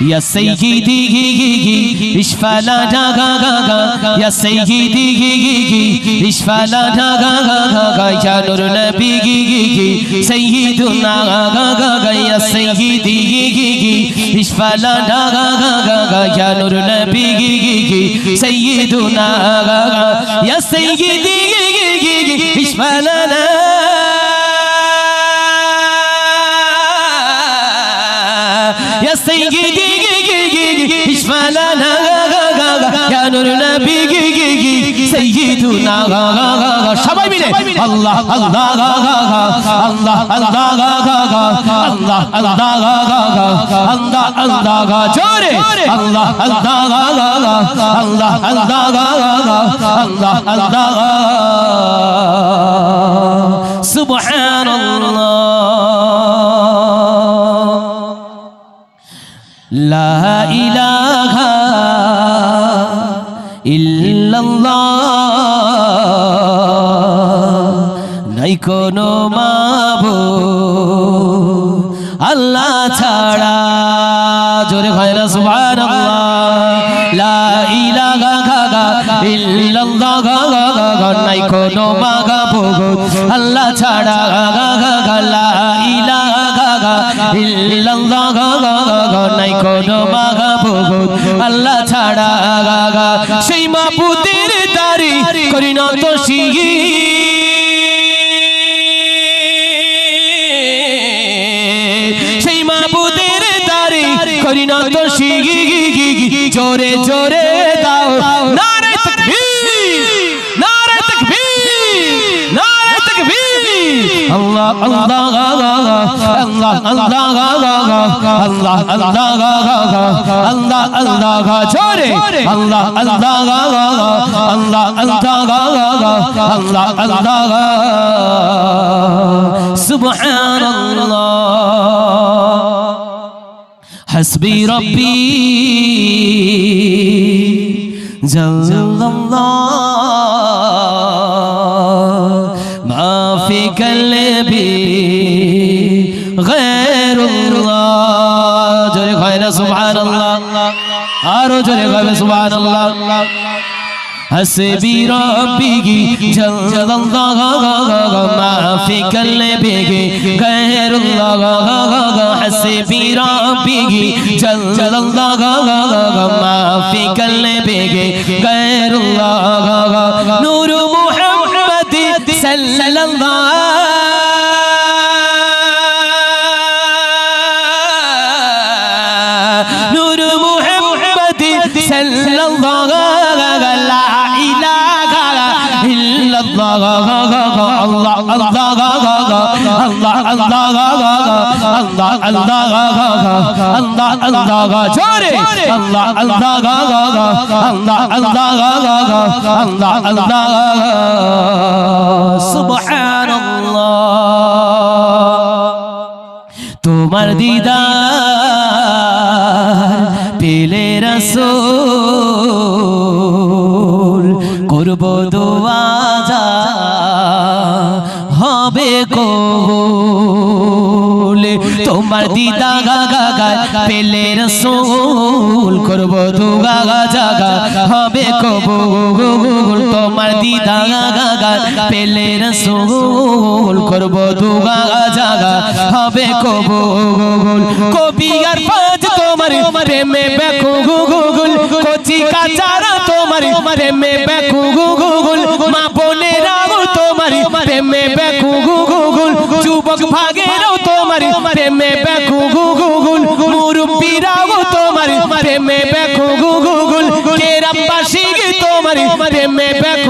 يا سيدي اشفى لنا يا سيدي اشفى لنا يا نور نبي سيدنا يا سيدي اشفى لنا يا نور نبي سيدنا يا سيدي اشفى لنا মালানা ইয়া নূর নবী গি গি গি সাইয়্যিদুনা সবাই মিলে আল্লাহ আল্লাহ আল্লাহ আল্লাহ আল্লাহ আল্লাহ আল্লাহ আল্লাহ জোরে আল্লাহ আল্লাহ আল্লাহ আল্লাহ আল্লাহ আল্লাহ আল্লাহ ইল্লাল্লাহ। নাই কোনো মাবো আল্লাহ ছাড়া। জোরে হয় না, সুবহানাল্লাহ। লা ইলাহা ইল্লাল্লাহ। নাই কোনো মাগাবো আল্লাহ ছাড়া। লা ইলাহা ইল্লাল্লাহ। নাই কোনো সেই মাবুদের দারি করি না তো সিগি সেই মাবুদের দারি করি না তো সিগি জোরে জোরে দাও নারে Allah Allah Allah Allah Allah Allah chore Allah Allah Allah Allah Allah Subhanallah Hasbi Rabbi Jallallah غير الله جل خير سبحان الله আরো জোরে গাবে সুবহানাল্লাহ حسبي ربي جل الله ما في قلبي غير الله حسبي ربي جل الله ما في قلبي غير الله আল্লাহ আল্লাহ আল্লাহ আল্লাহ আল্লাহ আল্লাহ আল্লাহ আল্লাহ জোরে আল্লাহ আল্লাহ আল্লাহ আল্লাহ আল্লাহ আল্লাহ সুবহানাল্লাহ তোমার দিদার পেলে রাসূল, করব দোয়া হবে কবুল তোমার দিদা গা গা গা পেলে রসুল করব দোয়া জাগা। হবে কবুল। তোমার দিদা গা গা গা পেলে রসুল করব দোয়া জাগা। হবে কবুল। কবি আর পাঁচ তোমার প্রেমে বেকু গুগুল কচি কাচারা তোমার প্রেমে বেকু গুগুল ভাগেরাও তোমার প্রেমে বেকু গুগুল মুরুব্বিরাও তোমার প্রেমে বেকু গুগুল কেরামবাসী তোমার প্রেমে বেকু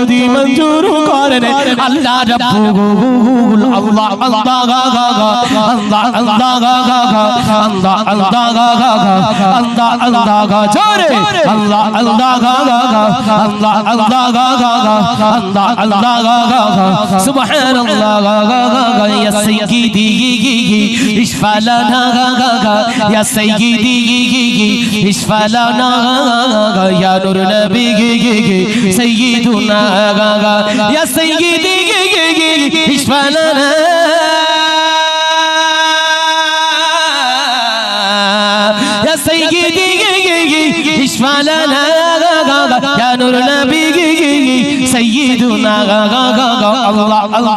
যদি মঞ্জুর করেন আল্লাহ রব্বুল আল্লাহ আল্লাহ আল্লাহ আল্লাহ আল্লাহ আল্লাহ জোরে আল্লাহ আল্লাহ আল্লাহ আল্লাহ আল্লাহ সুবহানাল্লাহ ইয়া সাইয়্যিদি ইশফা লানা ইয়া সাইয়্যিদি ইশফা লানা ইয়া নূর নবী সাইয়্যিদুনা يا سيدي اشفع لنا يا سيدي اشفع لنا يا نور نبي سيدنا الله الله الله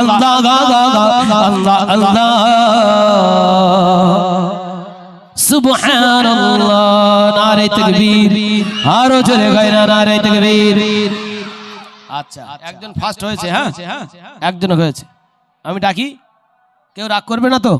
الله الله الله আরও আচ্ছা একজন ফার্স্ট হয়েছে হ্যাঁ? একজন হয়েছে। আমি ডাকি? কেউ রাগ করবে না তো?